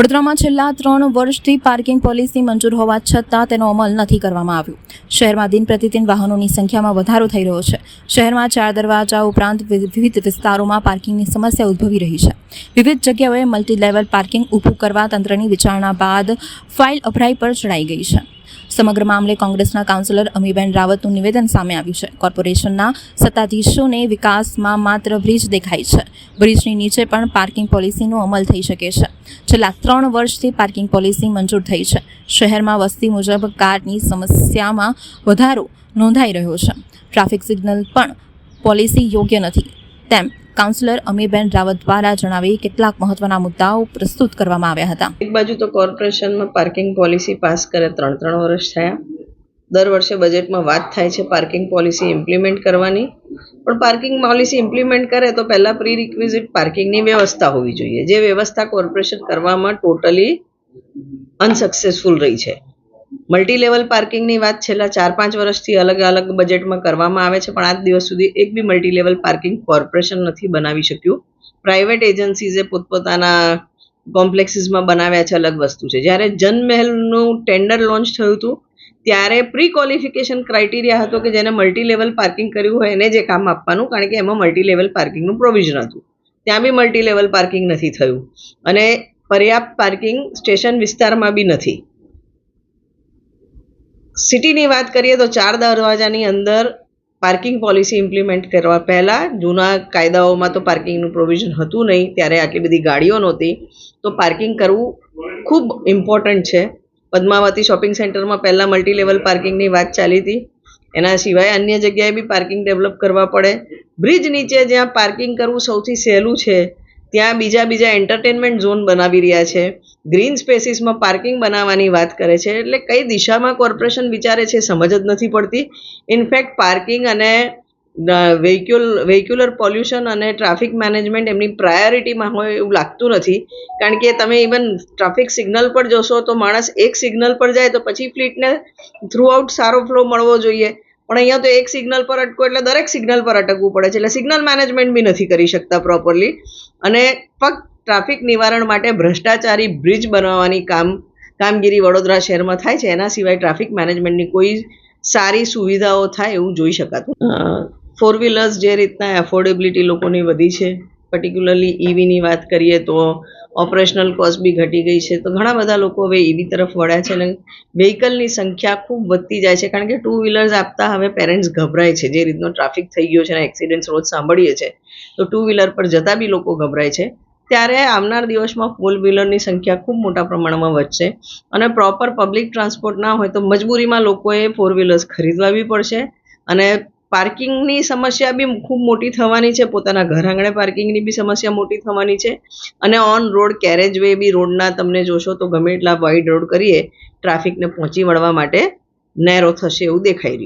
વડોદરામાં છેલ્લા ત્રણ વર્ષથી પાર્કિંગ પોલિસી મંજૂર હોવા છતાં તેનો અમલ નથી કરવામાં આવ્યો. શહેરમાં દિન પ્રતિદિન વાહનોની સંખ્યામાં વધારો થઈ રહ્યો છે. શહેરમાં ચાર દરવાજા ઉપરાંત વિવિધ વિસ્તારોમાં પાર્કિંગની સમસ્યા ઉદ્ભવી રહી છે. વિવિધ જગ્યાઓએ મલ્ટી લેવલ પાર્કિંગ ઊભું કરવા તંત્રની વિચારણા બાદ ફાઇલ અભરાઈ પર ચડાઈ ગઈ છે. સમગ્ર મામલે કોંગ્રેસના કાઉન્સિલર અમીબેન રાવતનું નિવેદન સામે આવ્યું છે. કોર્પોરેશનના સત્તાધીશોને વિકાસમાં માત્ર બ્રિજ દેખાય છે. બ્રિજની નીચે પણ પાર્કિંગ પોલિસીનો અમલ થઈ શકે છે. છેલ્લા ત્રણ વર્ષથી પાર્કિંગ પોલિસી મંજૂર થઈ છે. શહેરમાં વસ્તી મુજબ કારની સમસ્યામાં વધારો નોંધાઈ રહ્યો છે. ટ્રાફિક સિગ્નલ પણ પોલિસી યોગ્ય નથી. તેમ કાઉન્સિલર અમીબેન રાવત દ્વારા જણાવી કેટલાક મહત્વના મુદ્દાઓ પ્રસ્તુત કરવામાં આવ્યા હતા. એક બાજુ તો કોર્પોરેશનમાં પાર્કિંગ પોલિસી પાસ કરે ત્રણ ત્રણ વર્ષ થયા. દર વર્ષે બજેટમાં વાત થાય છે પાર્કિંગ પોલિસી ઇમ્પ્લિમેન્ટ કરવાની. પણ પાર્કિંગ પોલિસી ઇમ્પ્લિમેન્ટ કરે તો પહેલાં પ્રી રિક્વિઝિટ પાર્કિંગની વ્યવસ્થા હોવી જોઈએ. જે વ્યવસ્થા કોર્પોરેશન કરવામાં ટોટલી અનસક્સેસફુલ રહી છે. મલ્ટી લેવલ પાર્કિંગની વાત છેલ્લા ચાર પાંચ વર્ષથી અલગ અલગ બજેટમાં કરવામાં આવે છે, પણ આજ દિવસ સુધી એક બી મલ્ટી લેવલ પાર્કિંગ કોર્પોરેશન નથી બનાવી શક્યું. પ્રાઇવેટ એજન્સીઝે પોતપોતાના કોમ્પ્લેક્સીસમાં બનાવ્યા છે અલગ વસ્તુ છે. જ્યારે જનમહેલનું ટેન્ડર લોન્ચ થયું હતું, ત્યારે પ્રી ક્વોલિફિકેશન ક્રાઇટેરિયા હતો કે જેને મલ્ટી લેવલ પાર્કિંગ કર્યું હોય એને જે કામ આપવાનું, કારણ કે એમાં મલ્ટી લેવલ પાર્કિંગનું પ્રોવિઝન હતું. ત્યાં બી મલ્ટી લેવલ પાર્કિંગ નથી થયું. અને પર્યાપ્ત પાર્કિંગ સ્ટેશન વિસ્તારમાં બી નથી. સિટીની વાત કરીએ તો ચાર દરવાજાની અંદર પાર્કિંગ પોલિસી ઇમ્પ્લિમેન્ટ કરવા પહેલાં જૂના કાયદાઓમાં તો પાર્કિંગનું પ્રોવિઝન હતું નહીં, ત્યારે આટલી બધી ગાડીઓ નહોતી. તો પાર્કિંગ કરવું ખૂબ ઇમ્પોર્ટન્ટ છે. પદ્માવતી શોપિંગ સેન્ટરમાં પહેલાં મલ્ટી લેવલ પાર્કિંગની વાત ચાલી હતી. એના સિવાય અન્ય જગ્યાએ બી પાર્કિંગ ડેવલપ કરવા પડે. બ્રિજ નીચે જ્યાં પાર્કિંગ કરવું સૌથી સહેલું છે ત્યાં બીજા બીજા એન્ટરટેનમેન્ટ ઝોન બનાવી રહ્યા છે. ગ્રીન સ્પેસીસમાં પાર્કિંગ બનાવવાની વાત કરે છે. એટલે કઈ દિશામાં કોર્પોરેશન વિચારે છે સમજ જ નથી પડતી. ઇનફેક્ટ પાર્કિંગ અને વેહિક્યુલ વેહિક્યુલર પોલ્યુશન અને ટ્રાફિક મેનેજમેન્ટ એમની પ્રાયોરિટીમાં હોય એવું લાગતું નથી. કારણ કે તમે ઇવન ટ્રાફિક સિગ્નલ પર જોશો તો માણસ એક સિગ્નલ પર જાય તો પછી ફ્લીટને થ્રુઆઉટ સારો ફ્લો મળવો જોઈએ. પણ અહીંયા તો એક સિગ્નલ પર અટકો એટલે દરેક સિગ્નલ પર અટકવું પડે છે એટલે સિગ્નલ મેનેજમેન્ટ બી નથી કરી શકતા પ્રોપરલી અને ફક્ત ટ્રાફિક નિવારણ માટે ભ્રષ્ટાચારી બ્રિજ બનાવવાની કામ કામગીરી વડોદરા શહેરમાં થાય છે. એના સિવાય ટ્રાફિક મેનેજમેન્ટની કોઈ સારી સુવિધાઓ થાય એવું જોઈ શકાતું. ફોર વ્હીલર્સ જે રીતના એફોર્ડેબિલિટી લોકોની વધી છે પર્ટિક્યુલરલી ઈવીની વાત કરીએ તો ઓપરેશનલ કોસ્ટ બી ઘટી ગઈ છે. તો ઘણા બધા લોકો હવે ઈવી તરફ વળ્યા છે અને વ્હીકલની સંખ્યા ખૂબ વધતી જાય છે. કારણ કે ટુ વ્હીલર્સ આપતા હવે પેરેન્ટ્સ ગભરાય છે. જે રીતનો ટ્રાફિક થઈ ગયો છે અને એક્સિડન્ટ્સ રોજ સાંભળીએ છીએ તો ટુ વ્હીલર પર જતા બી લોકો ગભરાય છે. ત્યારે આવનાર દિવસમાં ફોર વ્હીલરની સંખ્યા ખૂબ મોટા પ્રમાણમાં વધશે અને પ્રોપર પબ્લિક ટ્રાન્સપોર્ટ ના હોય તો મજબૂરીમાં લોકોએ ફોર વ્હીલર્સ ખરીદવા બી પડશે અને પાર્કિંગની સમસ્યા બી ખૂબ મોટી થવાની છે. પોતાના ઘર આંગણે પાર્કિંગની બી સમસ્યા મોટી થવાની છે. અને on road carriage way B રોડના તમને જોશો તો ગમે એટલા વાઇડ રોડ કરીએ ટ્રાફિકને પહોંચી વળવા માટે નેરો થશે એવું દેખાઈ રહ્યું